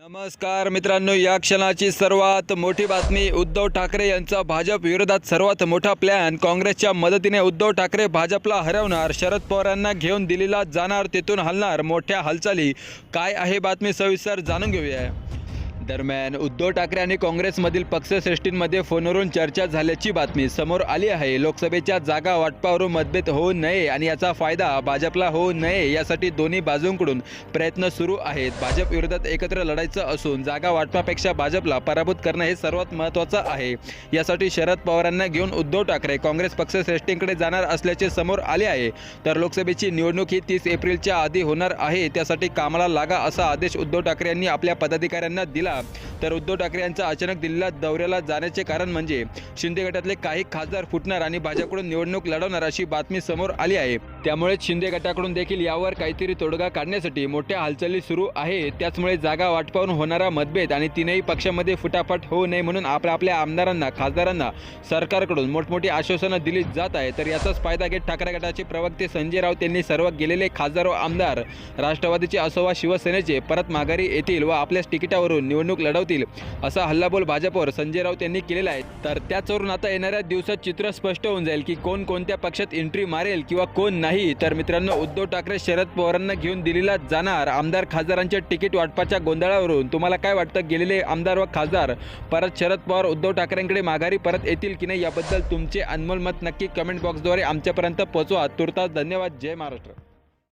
नमस्कार मित्रांनो या क्षणाची सर्वात मोठी बातमी उद्धव ठाकरे यांचा भाजप विरोधात सर्वात मोठा प्लॅन काँग्रेसच्या मदतीने उद्धव ठाकरे भाजपला हरवणार. शरद पवारांना घेऊन दिल्लीला जाणार तेथून हलणार. मोठ्या हालचाली. काय आहे बातमी सविस्तर जाणून घेऊया. दरम्यान उद्धव ठाकरे आणि काँग्रेसमधील पक्षश्रेष्ठींमध्ये फोनवरून चर्चा झाल्याची बातमी समोर आली आहे. लोकसभेच्या जागा वाटपावरून मतभेद होऊ नये आणि याचा फायदा भाजपला होऊ नये यासाठी दोन्ही बाजूंकडून प्रयत्न सुरू आहेत. भाजप विरोधात एकत्र लढायचं असून जागा वाटपापेक्षा भाजपला पराभूत करणं हे सर्वात महत्त्वाचं आहे. यासाठी शरद पवारांना घेऊन उद्धव ठाकरे काँग्रेस पक्षश्रेष्ठींकडे जाणार असल्याचे समोर आले आहे. तर लोकसभेची निवडणूक ही तीस एप्रिलच्या आधी होणार आहे. त्यासाठी कामाला लागा असा आदेश उद्धव ठाकरे यांनी आपल्या पदाधिकाऱ्यांना दिला. तर उद्धव ठाकरे यांचा अचानक दिल्लीला दौऱ्याला जाण्याचे कारण म्हणजे शिंदे गटातले काही खासदार फुटणार आणि भाजपकडून निवडणूक लढवणार अशी बातमी समोर आली आहे. त्यामुळे शिंदे गटाकडून देखील यावर काहीतरी तोडगा काढण्यासाठी मोठ्या हालचाली सुरू आहे त्याचमुळे जागा वाटपावून होणारा मतभेद आणि तीनही पक्षामध्ये फुटाफट होऊ नये म्हणून आपल्या आपल्या आमदारांना खासदारांना सरकारकडून मोठमोठी आश्वासनं दिली जात आहे. तर याचाच फायदा घेत ठाकरे गटाचे प्रवक्ते संजय राऊत यांनी सर्व गेलेले खासदार व आमदार राष्ट्रवादीचे असो वा शिवसेनेचे परत माघारी येतील व आपल्याच तिकिटावरून निवडणूक लढवतील असा हल्लाबोल भाजपवर संजय राऊत यांनी केलेला आहे. तर त्याचवरून आता येणाऱ्या दिवसात चित्र स्पष्ट होऊन जाईल की कोण कोणत्या पक्षात एंट्री मारेल किंवा कोण नाही. तर मित्रांनो उद्धव ठाकरे शरद पवारांना घेऊन दिल्लीला जाणार आमदार खासदारांच्या तिकीट वाटपाच्या गोंधळावरून. तुम्हाला काय वाटतं? गेलेले आमदार व खासदार परत शरद पवार उद्धव ठाकरेंकडे माघारी परत येतील की नाही? याबद्दल तुमचे अनमोल मत नक्की कमेंट बॉक्सद्वारे आमच्यापर्यंत पोहोचवा. तुर्तास धन्यवाद. जय महाराष्ट्र.